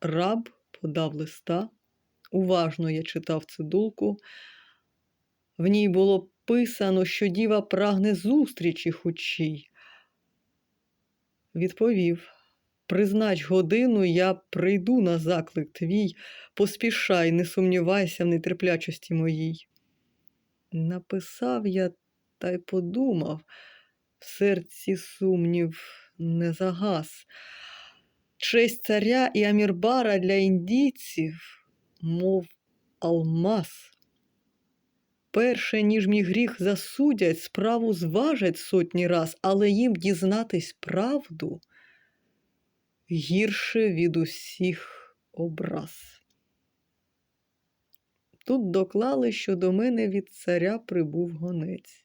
Раб подав листа. Уважно я читав цидулку. В ній було писано, що діва прагне зустрічі хучій. Відповів: Признач годину, я прийду на заклик твій, поспішай, не сумнівайся в нетерплячості моїй. Написав я та й подумав, в серці сумнів не загас. Честь царя і Амірбара для індійців, мов алмаз. Перше, ніж мій гріх засудять, справу зважать сотні раз, але їм дізнатись правду гірше від усіх образ. Тут доклали, що до мене від царя прибув гонець.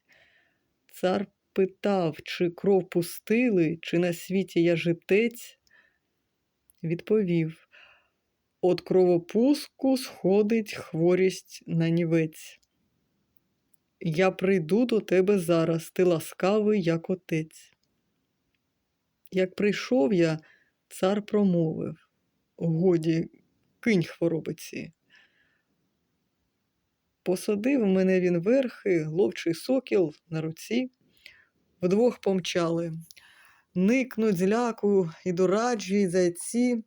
Цар питав, чи кров пустили, чи на світі я житець. Відповів: От кровопуску сходить хворість на нівець. Я прийду до тебе зараз, ти ласкавий, як отець. Як прийшов я, цар промовив Годі, кинь хворобиці. Посадив мене він верхи, ловчий сокіл на руці, вдвох помчали. Никнуть зляку і дораджі, і зайці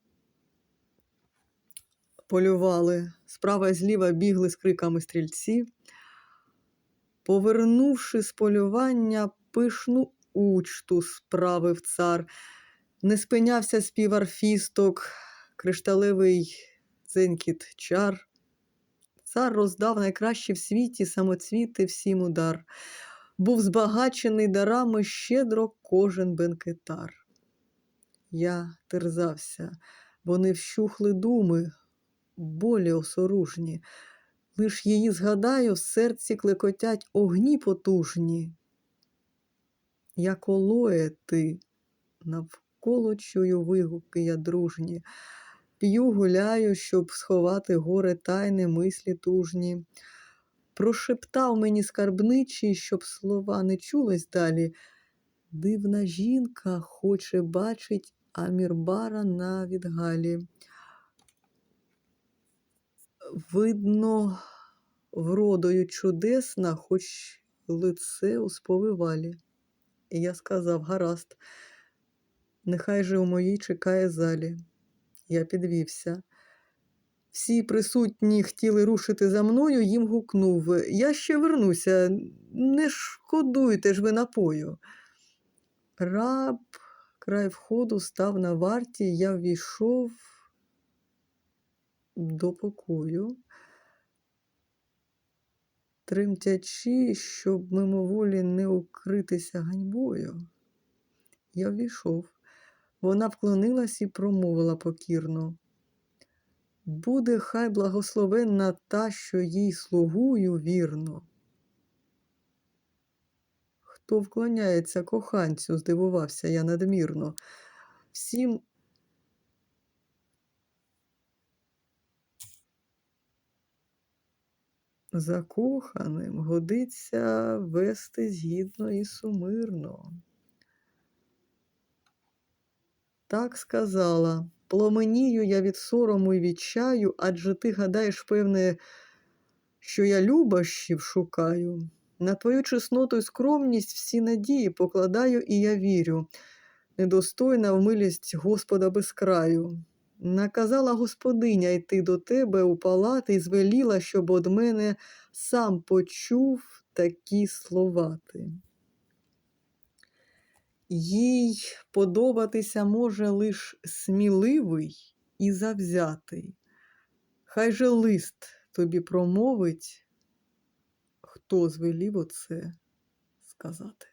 полювали. Справа і зліва бігли з криками стрільці. Повернувши з полювання, пишну учту справив цар. Не спинявся спів арфісток, кришталевий дзенькіт чар. Цар роздав найкращі в світі самоцвіти всім удар. Був збагачений дарами щедро кожен бенкетар. Я терзався, бо не вщухли думи, болі осоружні. Лиш її згадаю, в серці клекотять огні потужні. Як олоє ти, навколо чую вигуки я дружні, п'ю, гуляю, щоб сховати горе тайне мислі тужні. Прошептав мені скарбничий, щоб слова не чулись далі. Дивна жінка хоче бачить Амірбара на відгалі. Видно, вродою чудесна, хоч лице у сповивалі. І я сказав: гаразд, нехай же у моїй чекає залі. Я підвівся. Всі присутні хотіли рушити за мною, їм гукнув Я ще вернуся, не шкодуйте ж ви напою. Раб край входу став на варті, я ввійшов до покою, тремтячи, щоб мимоволі не укритися ганьбою. Я ввійшов. Вона вклонилась і промовила покірно. Буде хай благословенна та, що їй слугую вірно. Хто вклоняється коханцю, здивувався я надмірно. Всім закоханим годиться вести згідно і сумирно. Так сказала. Пломенію я від сорому і відчаю, адже ти гадаєш, певне, що я любощів шукаю. На твою чесноту і скромність всі надії покладаю, і я вірю, недостойна в милість Господа без краю. Наказала господиня йти до тебе у палати і звеліла, щоб од мене сам почув такі словати. Їй подобатися може лиш сміливий і завзятий. Хай же лист тобі промовить, хто звелів оце сказати.